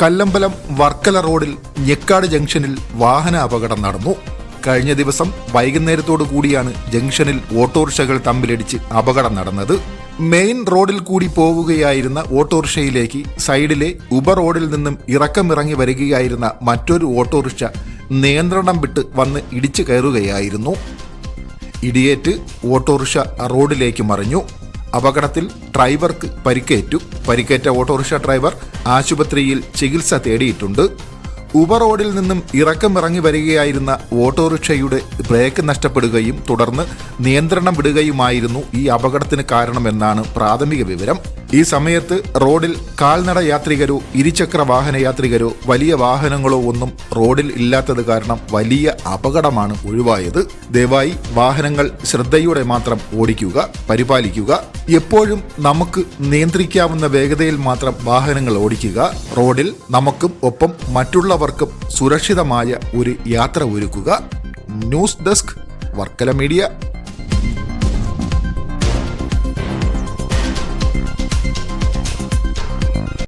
കല്ലമ്പലം വർക്കല റോഡിൽ ഞെക്കാട് ജംഗ്ഷനിൽ വാഹന അപകടം നടന്നു. കഴിഞ്ഞ ദിവസം വൈകുന്നേരത്തോടു കൂടിയാണ് ജംഗ്ഷനിൽ ഓട്ടോറിക്ഷകൾ തമ്മിലിടിച്ച് അപകടം നടന്നത്. മെയിൻ റോഡിൽ കൂടി പോവുകയായിരുന്ന ഓട്ടോറിക്ഷയിലേക്ക് സൈഡിലെ ഉപ റോഡിൽ നിന്നും ഇറക്കമിറങ്ങി വരികയായിരുന്ന മറ്റൊരു ഓട്ടോറിക്ഷ നിയന്ത്രണം വിട്ട് വന്ന് ഇടിച്ചു കയറുകയായിരുന്നു. ഇടിയേറ്റ് ഓട്ടോറിക്ഷ റോഡിലേക്ക് മറിഞ്ഞു. അപകടത്തിൽ ഡ്രൈവർക്ക് പരിക്കേറ്റു. പരിക്കേറ്റ ഓട്ടോറിക്ഷ ഡ്രൈവർ ആശുപത്രിയിൽ ചികിത്സ തേടിയിട്ടുണ്ട്. ഉപ റോഡിൽ നിന്നും ഇറക്കമിറങ്ങി വരികയായിരുന്ന ഓട്ടോറിക്ഷയുടെ ബ്രേക്ക് നഷ്ടപ്പെടുകയും തുടർന്ന് നിയന്ത്രണം വിടുകയുമായിരുന്നു ഈ അപകടത്തിന് കാരണമെന്നാണ് പ്രാഥമിക വിവരം. ഈ സമയത്ത് റോഡിൽ കാൽനട യാത്രികരോ ഇരുചക്ര വാഹന യാത്രികരോ വലിയ വാഹനങ്ങളോ ഒന്നും റോഡിൽ ഇല്ലാത്തത് കാരണം വലിയ അപകടമാണ് ഒഴിവായത്. ദയവായി വാഹനങ്ങൾ ശ്രദ്ധയോടെ മാത്രം ഓടിക്കുക പരിപാലിക്കുക. എപ്പോഴും നമുക്ക് നിയന്ത്രിക്കാവുന്ന വേഗതയിൽ മാത്രം വാഹനങ്ങൾ ഓടിക്കുക. റോഡിൽ നമുക്കും ഒപ്പം മറ്റുള്ളവർക്കും സുരക്ഷിതമായ ഒരു യാത്ര ഒരുക്കുക. News desk Varkala media.